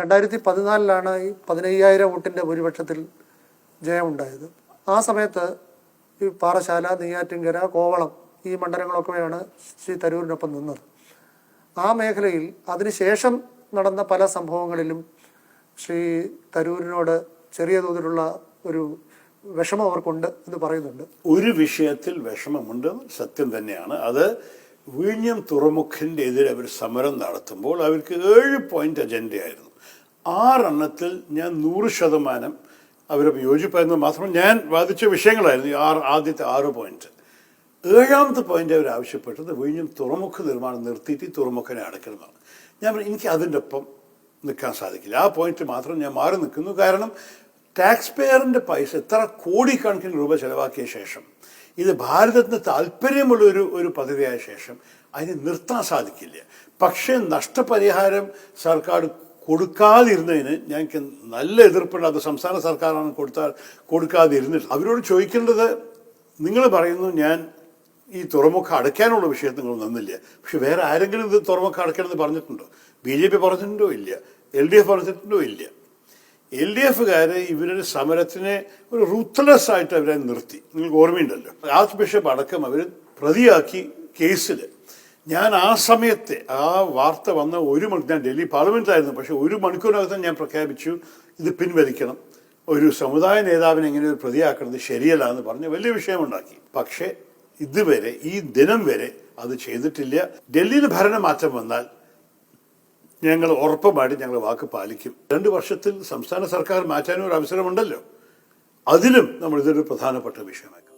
രണ്ടായിരത്തി പതിനാലിലാണ് ഈ പതിനയ്യായിരം വോട്ടിന്റെ ഭൂരിപക്ഷത്തിൽ ജയമുണ്ടായത്. ആ സമയത്ത് ഈ പാറശാല നെയ്യാറ്റിൻകര കോവളം ഈ മണ്ഡലങ്ങളൊക്കെയാണ് ശ്രീ തരൂരിനൊപ്പം നിന്നത്. ആ മേഖലയിൽ അതിനുശേഷം നടന്ന പല സംഭവങ്ങളിലും ശ്രീ തരൂരിനോട് ചെറിയ തോതിലുള്ള ഒരു വിഷമം അവർക്കുണ്ട് എന്ന് പറയുന്നുണ്ട്. ഒരു വിഷയത്തിൽ വിഷമമുണ്ട്. സത്യം തന്നെയാണ്. അത് വിഴിഞ്ഞം തുറമുഖിന്റെ എതിരെ അവർ സമരം നടത്തുമ്പോൾ അവർക്ക് ഏഴ് പോയിന്റ് അജണ്ടയായിരുന്നു. ആറെണ്ണത്തിൽ ഞാൻ നൂറ് ശതമാനം അവരെ യോജിപ്പായിരുന്നു മാത്രം ഞാൻ വാദിച്ച വിഷയങ്ങളായിരുന്നു ആറ് ആദ്യത്തെ ആറ് പോയിന്റ് ഏഴാമത്തെ പോയിന്റ് അവർ ആവശ്യപ്പെട്ടത് വിഴിഞ്ഞം തുറമുഖ നിർമ്മാണം നിർത്തിയിട്ട് തുറമുഖനെ അടയ്ക്കണമെന്നാണ്. ഞാൻ എനിക്ക് അതിന്റെ ഒപ്പം നിൽക്കാൻ സാധിക്കില്ല. ആ പോയിന്റ് മാത്രം ഞാൻ മാറി നിൽക്കുന്നു. കാരണം ടാക്സ് പെയറിന്റെ പൈസ എത്ര കോടിക്കണക്കിന് രൂപ ചെലവാക്കിയ ശേഷം ഇത് ഭാരതത്തിന് താല്പര്യമുള്ള ഒരു ഒരു പദ്ധതിയായ ശേഷം അതിന് നിർത്താൻ സാധിക്കില്ല. പക്ഷേ നഷ്ടപരിഹാരം സർക്കാർ കൊടുക്കാതിരുന്നതിന് ഞങ്ങൾക്ക് നല്ല എതിർപ്പുണ്ട്. അത് സംസ്ഥാന സർക്കാരാണ് കൊടുത്താൽ കൊടുക്കാതിരുന്നിട്ട് അവരോട് ചോദിക്കേണ്ടത് നിങ്ങൾ പറയുന്നു ഞാൻ ഈ തുറമുഖം അടയ്ക്കാനുള്ള വിഷയത്തിൽ നിങ്ങൾ നിന്നില്ല പക്ഷെ വേറെ ആരെങ്കിലും ഇത് തുറമുഖം അടയ്ക്കണമെന്ന് പറഞ്ഞിട്ടുണ്ടോ? ബി ജെ പി പറഞ്ഞിട്ടുണ്ടോ ഇല്ല? എൽ ഡി എഫ് പറഞ്ഞിട്ടുണ്ടോ ഇല്ല? എൽ ഡി എഫുകാര് ഇവരുടെ സമരത്തിനെ ഒരു റൂത്ത്ലെസ് ആയിട്ട് അവരെ നിർത്തി. നിങ്ങൾക്ക് ഓർമ്മയുണ്ടല്ലോ. ആർച്ച് ബിഷപ്പ് അടക്കം അവർ പ്രതിയാക്കി കേസിൽ ഞാൻ ആ സമയത്തെ ആ വാർത്ത വന്ന ഒരു മണിക്കൂർ ഞാൻ ഡൽഹി പാർലമെന്റിലായിരുന്നു. പക്ഷേ ഒരു മണിക്കൂറിനകത്ത് ഞാൻ പ്രഖ്യാപിച്ചു ഇത് പിൻവലിക്കണം. ഒരു സമുദായ നേതാവിനെ എങ്ങനെ ഒരു പ്രതിയാക്കുന്നത് ശരിയല്ല എന്ന് പറഞ്ഞ് വലിയ വിഷയമുണ്ടാക്കി. പക്ഷേ ഇതുവരെ ഈ ദിനം വരെ അത് ചെയ്തിട്ടില്ല. ഡൽഹിയിൽ ഭരണമാറ്റം വന്നാൽ ഞങ്ങൾ ഉറപ്പുമായിട്ട് ഞങ്ങൾ വാക്ക് പാലിക്കും. രണ്ട് വർഷത്തിൽ സംസ്ഥാന സർക്കാർ മാറ്റാനും ഒരു അവസരമുണ്ടല്ലോ അതിലും നമ്മൾ ഇതൊരു പ്രധാനപ്പെട്ട വിഷയമാക്കും.